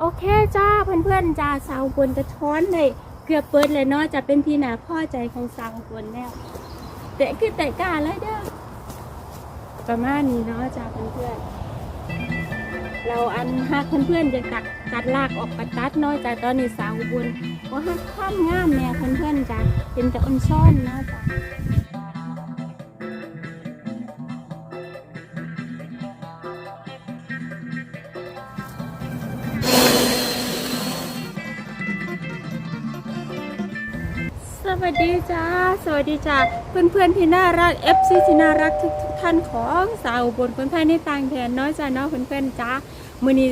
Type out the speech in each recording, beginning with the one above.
โอเคจ้าเพื่อนๆจ้าสาวบนกระท้อนเลยเกือบเปิดเลยเนาะจะเป็นที่น่าพอใจของสาวบนแล้วแต่คือแต่ก้าเลยเด้อประมาณนี้เนาะจ้าเพื่อนๆเราอันหักเพื่อนๆจะตัดตัดลากออกไปตัดเนาะจ้าตอนนี้สาวบนก็หักข้ามงามเนี่ยเพื่อนๆจ้าเป็นแต่อ่อนซ่อนเนาะจ้า วัสดีจ้า สวัสดีจ้าเพื่อนๆที่น่ารัก FC ที่น่ารักทุกทุกท่านของสาวอุบนเพื่อนไทยในต่างแดนน้อยจ้าเนาะเพื่อนๆจ้ามื้อนี้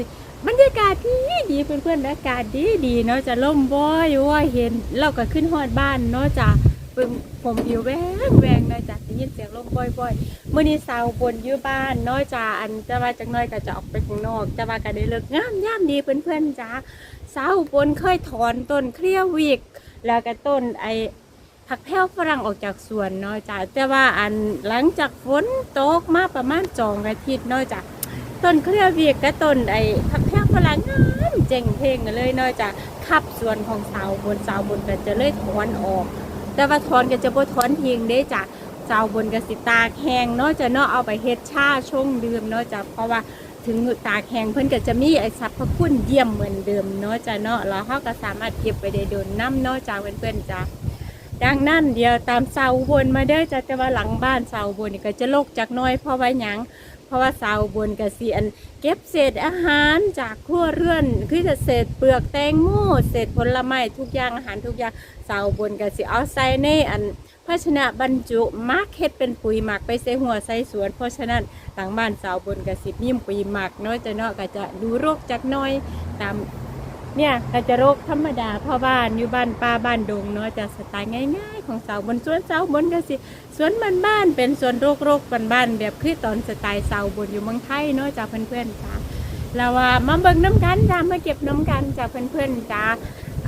บรรยากาศดีดีเพื่อนๆอากาศดีดีเนาะจะล่มบ่อยว่าเห็นเราก็ขึ้นฮอดบ้านเนาะจ้า เพิ่งผมผิวแหวงแหวงเนาะจ้าได้ยินเสียงลมบ่อยๆมื้อนี้สาวบนอยู่บ้านเนาะจ้าอันจะว่าจักหน่อยก็จะออกไปข้างนอกจะว่าก็ได้เลิกงามยามดีเพื่อนๆจ้าสาวบนเคยถอนต้นเคลียร์วิก แล้วก็ต้นไอ้ผักแพ้วฝรั่งออกจากสวนเนาะจ้ะแต่ว่าอันหลังจากฝนตกมาประมาณสองอาทิตย์เนาะจ้ะต้นเครือเวียกกับต้นไอ้ผักแพ้วฝรั่งงามเจ๋งเพลงกันเลยเนาะจ้ะขับสวนของสาวบนสาวบนก็จะเลยถอนออก แต่ว่าถอนก็จะบ่ถอนทิ้งเด้จ้ะสาบนก็สิตาแห้งเนาะจะเนาะเอาไปเฮ็ดชาชงดื่มเนาะจ้ะเพราะว่าถึงตาแห้งเพิ่อนก็จะมีไอ้สรรพคุณเยี่ยมเหมือนเดิมเนาะจ้ะเนาะแล้วเฮาก็สามารถเก็บไปได้โดนน้ำเนาะจ้ะเพื่อนๆจ้ะดังนั้นเดี๋ยวตามเสาบนมาเด้อจ้ะแต่ว่าหลังบ้านเสาบนนี่ก็จะโลกจากน้อยเพราะว่าหยัง ราะว่าเสาบนกระสีอันเก็บเศษอาหารจากครัวเรือนคือจะเศษเปลือกแตงโมเศษผลไม้ทุกอย่างอาหารทุกอย่างเสาบนกระสิเอาใส่ในอันภาชนะบรรจุมักเฮ็ดเป็นปุ๋ยหมักไปใส่หัวใส่สวน เพราะฉะนั้นหลังบ้านเสาบนกระสิมีปุ๋ยหมักน้อยจะเนาะก็จะดูโรคจากน้อยตาม เนี่ยก็จะโรคธรรมดาพ่อบ้านอยู่บ้านป้าบ้านดงเนาะจะสไตล์ง่าย ๆ ของสาวบนสวนเสาบนก็สิสวนบ้านบ้านเป็นสวนโรคโรคบ้านบ้านแบบคือตอนสไตล์สาวบนอยู่เมืองไทยเนาะจ้าเพื่อนๆจ้าเราว่ามาเบิ่งน้ำกันจ้ามาเก็บน้ำกันจ้าเพื่อนๆจ้า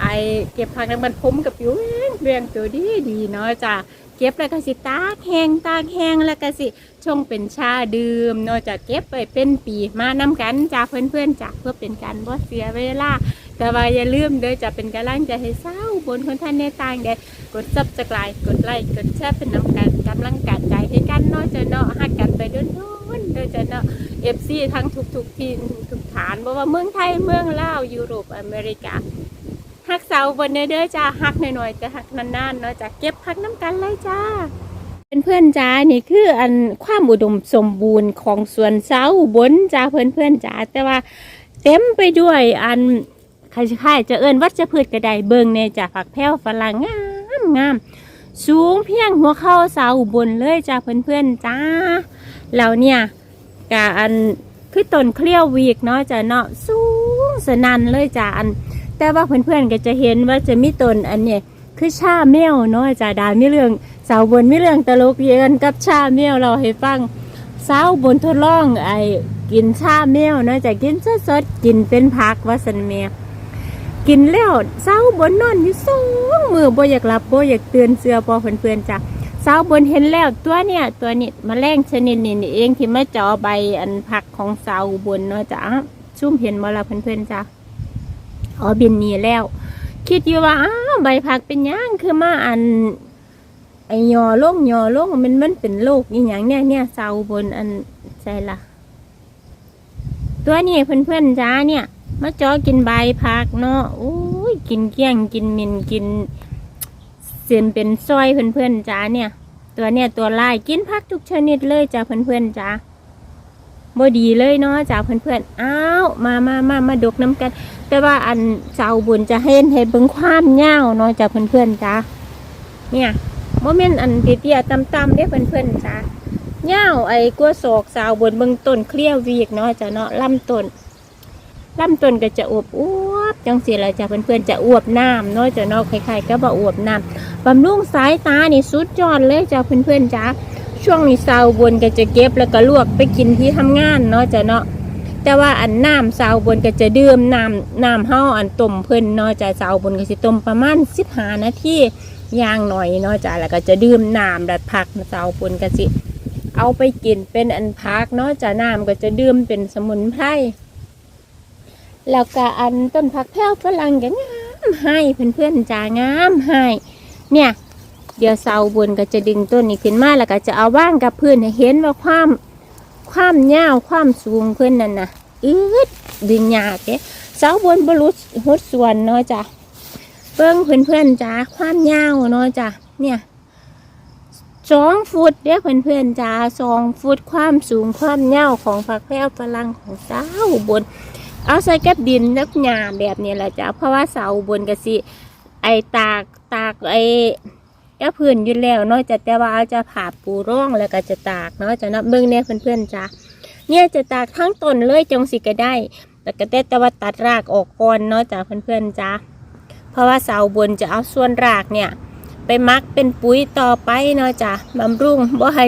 ไอเก็บผักน้ำมันผมกับผิวแห้งเรียงตัวดีดีเนาะจ้า เก็บแล้วก็สิตากแห้งตากแห้งแล้วก็สิชงเป็นชาดื่มเนาะจะเก็บไปเป็นปีมาน้ำกันจ้าเพื่อนๆจ้าเพื่อเป็นการบ่เสียเวลาแต่ว่าอย่าลืมเด้อจะเป็นกำลังใจให้เศร้าบนคนท่านในต่างแดนกดซับสไครต์กดไลค์กดแชร์เป็นน้ำกันกำลังกัดใจให้กันเนาะจะเนาะหักกันไปเดินโน้นเด้อจะเนาะเอฟซีทั้งทุกๆที่ทุกฐานบ่ว่าเมืองไทยเมืองลาวยุโรปอเมริกา หักเสาบนเด้อเด้อจ้าหักหน่อยๆแต่หักนานๆเนาะจะเก็บพักน้ำกันเลยจ้าเป็นเพื่อนจ้านี่คืออันความอุดมสมบูรณ์ของสวนเสาบนจ้าเพื่อนเพื่อนๆจ้าแต่ว่าเต็มไปด้วยอันคล้ายๆจะเอิ้นวัชพืชกระไดเบิงเนี่ยจ้ะผักแพ้วฝรั่งงามงามสูงเพียงหัวเข่าเสาบนเลยจ้ะเพื่อนๆจ้าแล้วเนี่ยกะอันคือต้นเคลี้ยววีกเนาะจ้ะเนาะสูงสนันเลยจ้ะอัน แต่ว่าเพื่อนๆก็จะเห็นว่าจะมีต้นอันเนี่ยคือชาแมวเนาะจ้ะดาไมีเรื่องสาวบนไมีเรื่องตลกเย็นกับชาแมวเราให้ฟังสาวบนทดลองไอ้กินชาแมวเนาะจะกินสดๆกินเป็นผักว่าสันเมียกินแล้วเศร้าบนนอนอยู่สองมือบ่อยากหลับบ่อยากเตือนเสือพอเพื่อนๆจ้ะเศร้าบนเห็นแล้วตัวเนี่ยตัวนี้มแมลงชนิดนี้เองที่มาจาะใบอันผักของเศร้าบนเนาะจ้ะชุ่มเห็นบ่ละเพื่อนๆจ้ะ อ๋อบินนี่แล้ว คิดอยู่ว่าอ้าวใบผักเป็นหยังคือมาอันไอยอลงยอลงมันมันเป็นโรคอีหยังเนี่ยเนี่ยเศร้าบนอันใช่ละตัวนี้เพื่อนๆจ้าเนี่ยมาจอกินใบผักเนาะโอ้ยกินเกลี้ยงกินมินกินเสียนเป็นซอยเพื่อนๆจ้าเนี่ย ตัวเนี่ยตัวลายกินผักทุกชนิดเลยจ้าเพื่อนๆจ้า บ่ดีเลยเนาะจ้าเพื่อนๆอ้าวมามามามาดกน้ำกัน แต่ว่าอันเจ้าบุญจะเห็นให้เบิ่งความยาเนาะจ้าเพื่อนๆจ้าเนี่ยโมเมนต์อันเตี้ยๆต่ำๆเด้เพื่อนๆจ้ายาไอ้กัวศอกสาวบนเบิ่งต้นเคลียววีกเนาะจ้าเนาะลำต้นลำต้นก็จะอวบอวบจังสีละจ้ะเพื่อนๆจะอวบน้ำเนาะจ้ะเนอกคล้ายๆก็บอวบน้ำบำรุงสายตานี่สุดยอดเลยจ้ะเพื่อนๆจ้ะ ช่วงนี้สาวบนก็จะเก็บแล้วก็ลวกไปกินที่ทำงานเนาะจะเนาะแต่ว่าอันน้ำสาวบนก็จะดื่มน้ำน้ำเฮาอันต้มเพิ่นเนาะจะสาวบนก็สิต้มประมาณสิบห้านาทีย่างหน่อยเนาะจ้ะแล้วก็จะดื่มน้ำดัดผักสาวบนก็สิเอาไปกินเป็นอันพักเนาะจะน้ำก็จะดื่มเป็นสมุนไพรแล้วก็อันต้นผักแพ้วฝรั่งก็งามให้เพื่อนๆจ้างามให้เนี่ย เดี๋ยวเสาบนก็จะดึงต้นนี้ขึ้นมาแล้วก็จะเอาว่างกับพื้นให้เห็นว่าความความยาวความสูงเพื่อนนั่นนะอืดดึงยากเด้เสาบนบรุษหดส่วนเนาะจ้ะเบิ้งเพื่อนๆจ้าความยาวเนาะจ้ะเนี่ยสองฟุตเด้เพื่อนๆจ้าสองฟุตความสูงความยาวของผักแพรวฝรั่งของเสาบน เอาใส่กับดินนักหญ้าแบบนี้แหละจ้ะเพราะว่าเสาบนกะสิไอตากตากไอ ก็พื้นอยู่แล้วเนาะจะแต่ว่าเอาจะผ่าปูร่องแล้วก็จะตากเนาะจะนับเบิ่งเนี่ยเพื่อนๆจ้ะเนี่ยจะตากทั้งต้นเลยจงสิก็ได้ แต่ก็แต่แต่ว่าตัดรากออกก่อนเนาะจ้ะเพื่อนๆจ้ะเพราะว่าเสาบนจะเอาส่วนรากเนี่ย ไปมักเป็นปุ๋ยต่อไปเนาะจ้ะบำรุงบ่ให้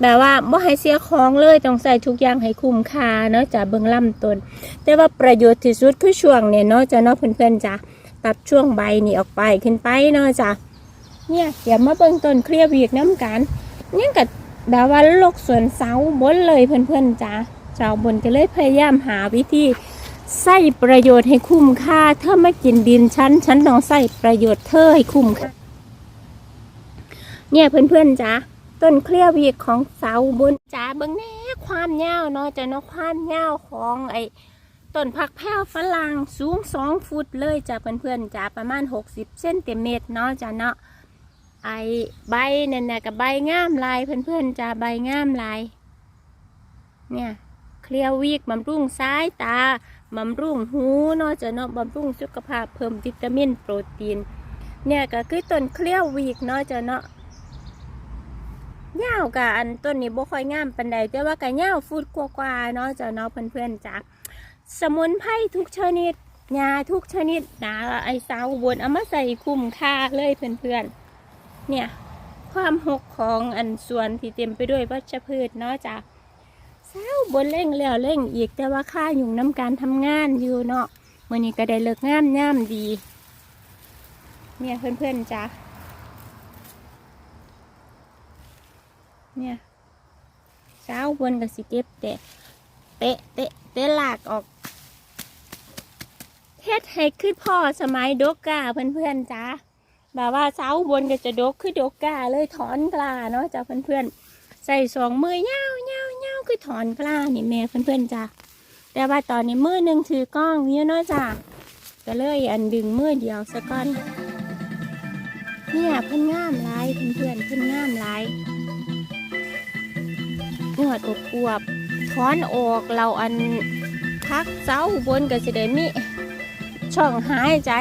แบบว่าบ่ให้เสียของเลยต้องใส่ทุกอย่างให้คุ้มค่าเนาะจ้ะเบิ่งลำต้นแต่ว่าประโยชน์ที่สุดคือช่วงเนี่ยเนาะจ้ะเนาะเพื่อนๆจ้ะตัดช่วงใบนี่ออกไปขึ้นไปเนาะจ้ะ เนี่ยเดี๋ยวมาเบิ่งต้นเคลียร์วีกน้ำกันเนี่ยกับแบบว่าโลกสวนเสาบนเลยเพื่อนๆจ้าชาวบนก็เลยพยายามหาวิธีใส่ประโยชน์ให้คุ้มค่าถ้าไม่กินดินชั้นฉันต้องใส่ประโยชน์เธอให้คุ้มค่า เนี่ยเพื่อนๆจ้าต้นเคลียร์วีกของเสาบนจ้าเบิ่งแน่ความยาวเนาะจะเนาะความยาวของไอ้ต้นผักแพ้วฝรั่งสูงสองฟุตเลยจ้าเพื่อนๆจ้าประมาณ 60เซนติเมตรเนาะจ้าเนาะ ไอใบนั่นน่ะกับใบงามลายเพื่อนๆจะใบงามลาย เนี่ยเคลียร์วีกบำรุงซ้ายตาบำรุงหูนาะจะเนาะบำรุงสุขภาพเพิ่มวิตามินโปรตีน เนี่ยก็คือต้นเคลียร์วีกนาะจะเนาะยากะอันต้นนี้บ่ค่อยงามปันใดแต่ว่าก็ยาฟุตกว่าๆเนาะจะเนาะเพื่อนๆจ้ะสมุนไพรทุกชนิดยาทุกชนิดนะไอสาวอุบนเอามาใส่คุ้มค่าเลยเพื่อนๆ เนี่ยความหกของอันส่วนที่เต็มไปด้วยวัชพืชเนาะจ้ะเศร้าบนเร่งแล้วเร่งอีกแต่ว่าค่าอยู่น้ำการทำงานอยู่เนาะมื่อนี้ก็ได้เลิกงามย่ามดีเนี่ยเพื่อนๆจ้ะเนี่ยเช้าบนกับสิเก็บเตะเตะเตะเตะหลากออกเฮ็ดให้ขึ้นพ่อสมัยดกกาเพื่อนๆจ้า แบบว่าเสาบนก็จะดกคือดกกาเลยถอนกล้าเนาะจ้าเพื่อนๆใส่สองมือเงาเงาเงาคือถอนกล้านี่แม่เพื่อนๆจ้าแต่ว่าตอนนี้มือหนึ่งถือกล้องเนี่ยเนาะจ้าก็เลยอันดึงมือเดียวสะก้อนเนี่ยเพิ่นงามลายเพื่อนๆเพิ่นงามลายเนื้ออบอวบถอนออกเราอันพักเสาบนก็จะได้มีช่องหายใจ